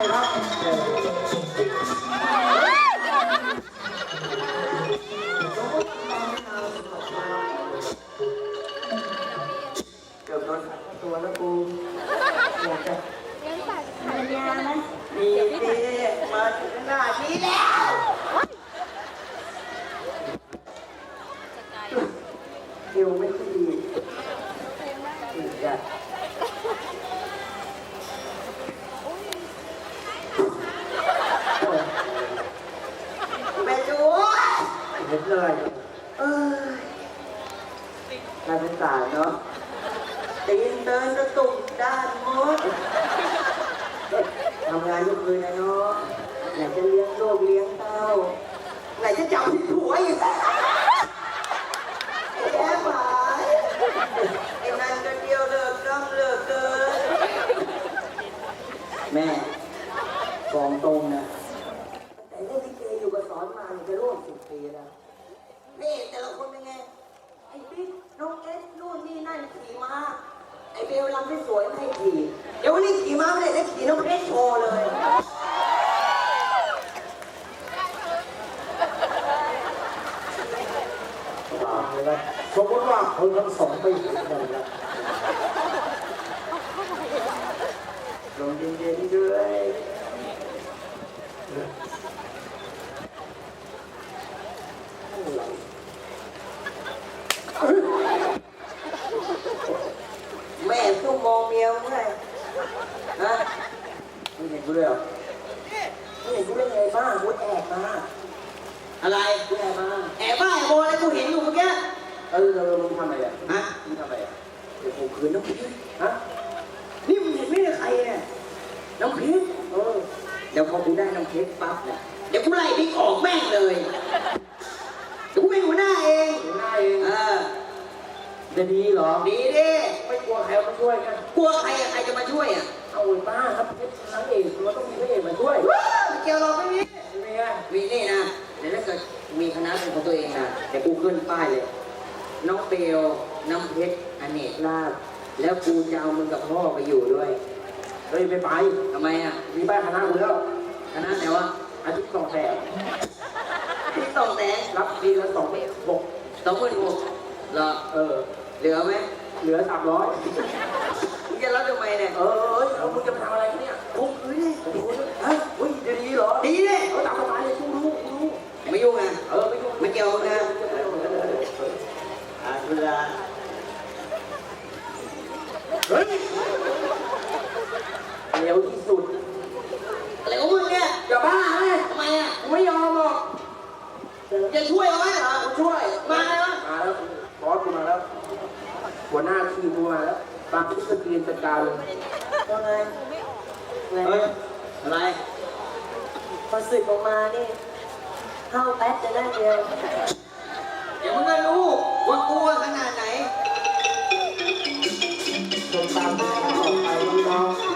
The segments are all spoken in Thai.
เกือบโดนขัดตัวแล้วกูอยากจะภรรยาไหมมีดีมาถึงหน้านี้แล้วเอวไม่ค่อยดีอีกอะแม่จูเหนเลยเอ้ยน่าสงสารเนาะตีนเดินกระตุกด้านมดทำงานทุกคืนนะเนาะไหนจะเลี้ยงลูกเลี้ยงเต้าไหนจะจับที่ผัวอีกไอ้แย่หมายไอ้นั่นก็เดียวเลิกน้องเลิกเกินแม่กองตรงนะแต่เล่นลิเกอยู่กับสอนมาเนี่ยจะร่วมสิบปีแล้วนี่แต่ละคนเป็นไง ไอ้บิ๊กน้องเอสนู่นนี่นั่นขี่ม้า ไอ้เบลลำไม่สวยไม่ให้ขี่ เดี๋ยววันนี้ขี่ม้าไม่ได้ได้ขี่น้องเพชรโชว์เลย สมมติว่าคนทั้งสองไปเห็นกันแล้วลงเย็นๆด้วยแม่ต้องมองเมียมึงไงฮะมึงเห็นกูด้วยเหรอมึงเห็นกูได้ไงบ้างกูแอบมา อะไรกูแอบมาแอบบ้าแอบโมอะไรกูเห็นอยู่เมื่อกี้เออเรามึงทำอะไรอะฮะมึงทำอะไรอะเดี๋ยวกูคืนน้องพีฮะนี่มึงเห็นไมเนี่ยใครเนี่ยน้องพีเออเดี๋ยวพอกูได้น้องเพชรปั๊บเนี่ยเดี๋ยวกูไล่บิ๊กออกแม่งเลยเดี๋ยวกูเป็นหัวหน้าเองห็นหน้าเองเออจะดีเหรอดีดิไม่กลัวใครมาช่วยกันกลัวใครอะใครจะมาช่วยอะเอาไอ้บ้าครับเพชรนางเอกมันต้องมีพระ ของตัวเองนะเดี๋ยวกูขึ้นป้ายเลย น้องเบลน้องเพชรอเนกลาบแล้วกูจะเอามึงกับพ่อไปอยู่ด้วย เฮ้ยไม่ไปทำไมอะ มีป้ายคณะกูแล้วคณะไหนวะอาทิตย์สองแสนที่ต้องแต่รับปีละสองหกสองหมื่นหกเหรอเออ เหลือไหมเหลือสามร้อยมึงจะรับทำไมเนี่ย เออเอ้ยเอามึงจะไปทำอะไรเนี่ยผมเอ้ยโอ้โหฮะเฮ้ยจะดีเหรอ ดีเลยเอาตามสบายเลยกูรู้กูรู้ไม่ยุ่งนะเออ ไม่ยุ่งไม่เกี่ยวนะอาเวลาเฮ้ยเร็วที่สุดอะไรของมึงเนี่ยอย่าบ้าเลยทำไมอะกูไม่ยอมหรอกจะช่วยเอาไหมมากูช่วย มาเลยวะมาแล้วบอสกูมาแล้ว หัวหน้าทีมกูมาแล้ว บางทีก็เรียนจัดการเลยว่าไงเฮ้ยอะไรพอสึกออกมานี่ เข้าแป๊บจะได้เดียวเดี๋ยวมึงก็รู้ว่ากูว่าขนาดไหน จนตามที่เขาออกไปน้องห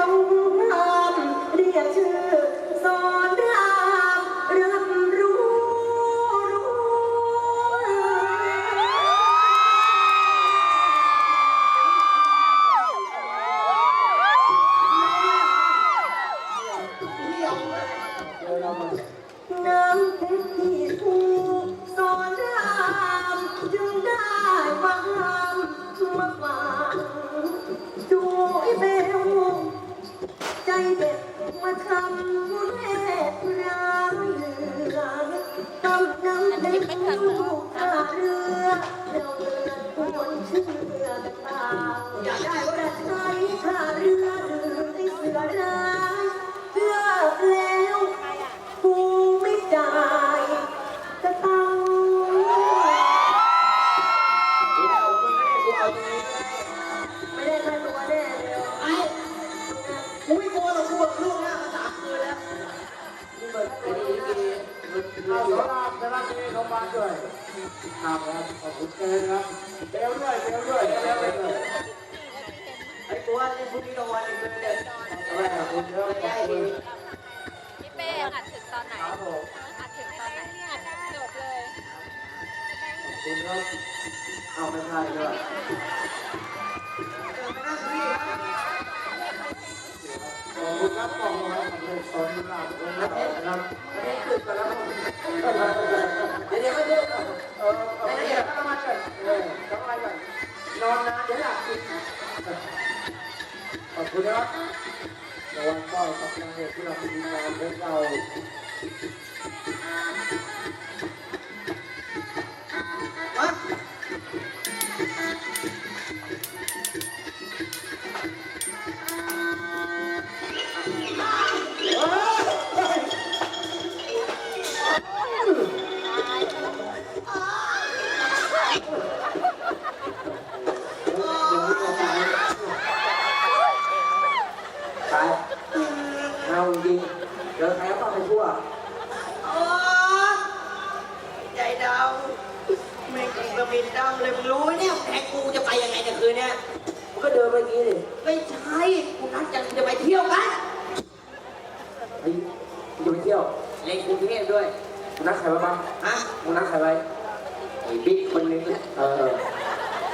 ต้องห้ามเรียกชื่อสอน ขอบคุณนะครับระวังก็กับนางเอกที่เราเป็นงานของเรา กรุงเทพด้วยมึงนัดใครไว้บ้างฮะมึงนัดใครไว้ไอ้บิ๊กคนหนึงเออ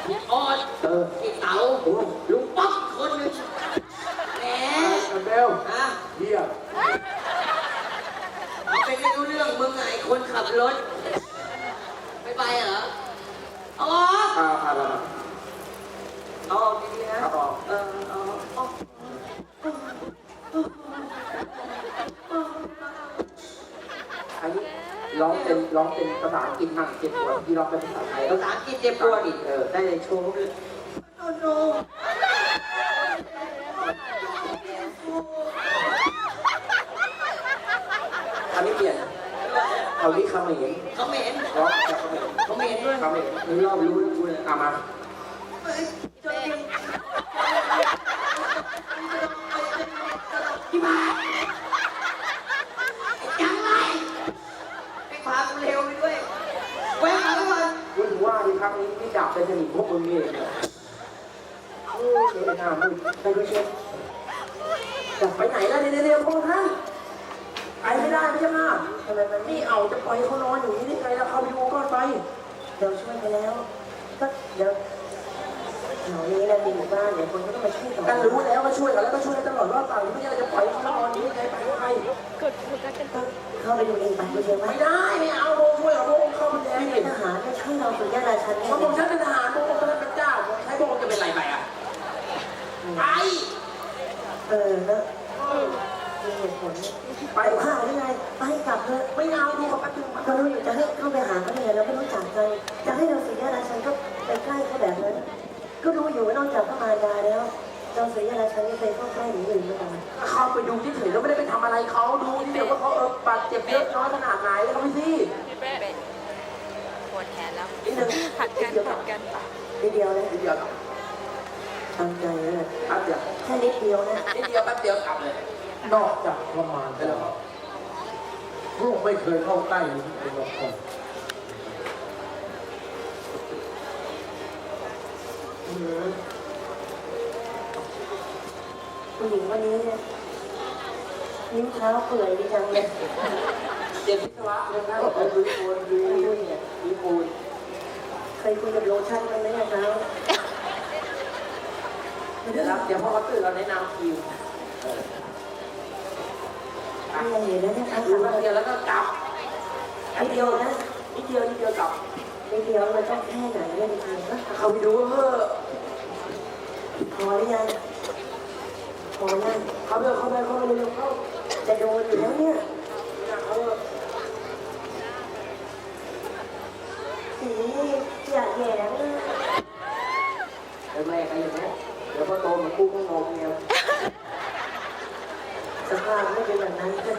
พี่ออดเออพี่เต๋าลุงป๊อกคนหนึงแหมเบลฮะเฮียเอาไปไม่รู้เรื่องมึงไงคนขับรถ ไม่ไปเหรออ๋ออ่าอ่าอ่าเอาออกดีๆนะครับออก เออเอาออก อันนี้ ร้องเป็นร้องเป็นภาษาอังกฤษมั่งเจ็บปวดที่ร้องเป็นภาษาไทยภาษาอังกฤษเจ็บปวดอีกเออได้เลยโชว์เลยโอ้โหอันนี้เปลี่ยนเอาที่คำเหม็นเขาเหม็นร้องจากคำเหม็นเขาเหม็นด้วยคำเหม็นมึงรอบรู้แล้วกูเลยเอามา เราช่วยไปแล้ว ก็เดี๋ยวแถวนี้นะมีหมู่บ้านเดี๋ยวคนก็ต้องมาช่วยต่อกันรู้แล้วก็ช่วยกันแล้วก็ช่วยกันตลอดรอดฝั่งไม่ใช่เราจะปล่อยเขานอนอยู่ได้ไงไปไม่ไปเข้าไปดูเองไปดูเองไหมไม่ได้ไม่เอาโมช่วยเราโมเข้าไปแล้ไม่วเป็นทหารไม่ช่วยเราสุริยาราชันเพราะผมฉันเป็นทหารโมก็เป็นเจ้าผมใช้โมจะเป็นไรไปอะไปเออแล้ว มีเหตุผลไปข้าวได้ไงไปกลับเถอะไม่เอาดูเขาแป๊บนึงเรารู้อยู่จะให้เข้าไปหาเขาเนี่ยเราไม่รู้จักกัน จะให้เราสุริยาราชันก็ไปใกล้เขาแบบนั้น ก็รู้อยู่ว่านอกจากพระมารดาแล้วเราสุริยาราชันไม่เคยเข้าใกล้หญิงอื่นมาก่อนเข้าไปดูที่เฉยแล้วไม่ได้ไปทำอะไรเขาดูที่เดียวว่าเขาเออบาดเจ็บเยอะน้อยขนาดไหนแล้วพี่เป้ปวดแขนแล้วนิดนึงผัดกันผัดกันนิดเดียวนะนิดเดียวตั้งใจเลยแป๊บเดียวแค่นิดเดียวนะนิดเดียวแป๊บเดียวกลับเลย นอกจากประมาณแล้วลูกไม่เคยเข้าใกล้ไอ้ละครผู้หญิงวันนี้เนี่ยนิ้วเท้าเปื่อยดีจังเลยเจ็บพิศวะเลยนะเออดูปูนดูเนี่ยดูปูนเคยคุยกับโลชั่นกันไหมอะเท้าเดี๋ยวรับเดี๋ยวพอเขาตื่นเราแนะนำคิว ไม่เห็นแล้วนะคะดูแป๊บเดียวแล้วก็กลับนิดเดียวนะนิดเดียวนิดเดียวกลับนิดเดียวมันต้องแค่ไหนเนี่ยจริงๆนะเขาไปดูเออพอหรือยังพอยังเขาไปเขาไปเขาไปเร็วเข้าจะโดนอยู่แล้วเนี่ยเขาสีอยากแย่แล้วนะเดี๋ยวแม่กันอย่างนี้เดี๋ยวพอโตมันกู้ก็งงเงี้ย ภาพไม่เป็นแบบนั้นเลย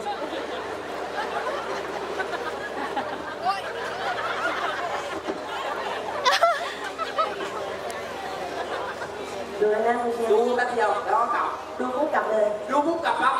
ดูแล้วนะคุณเชียร์ดูแป๊บเดียวแล้วก็กลับดูปุ๊บกลับเลย ดูปุ๊บกลับปั๊บ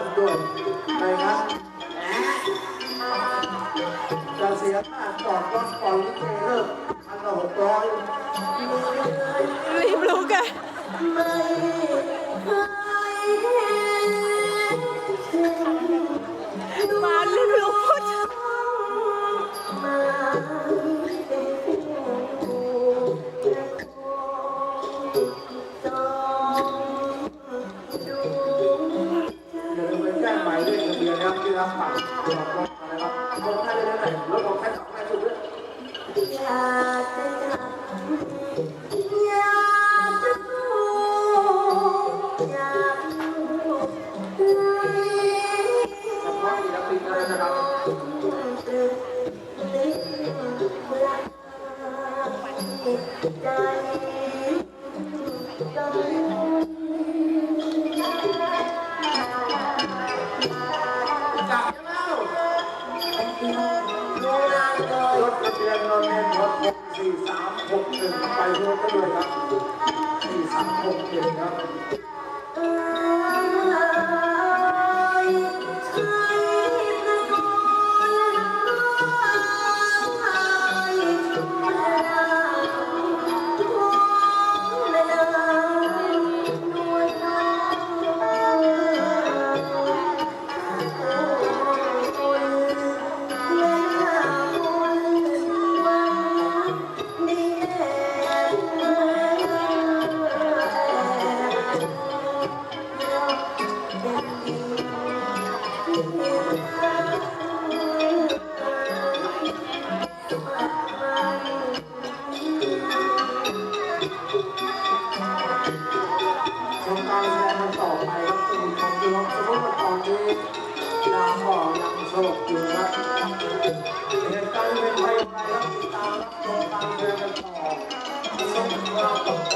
สุดด่วนะลรับจะเสียค่าจอดรก่อนลิเกเลิกพันละหกร้อยรีบลุกอะ จับเล่าโงงาเลยรถทะเบียนนนทนรถสี่สามหกหนึ่งไปรวมกันด้ยครับสี่สามหกหนึ่งครับ ลมใต้แรงมันต่อไปก็ตื่นความร้อนสมมติว่าตอนนี้ยามบ่ยามศึกอยู่รักกันเหตุการณ์เป็นไปอะไรก็ตามต้องฟังเรื่องกันต่อ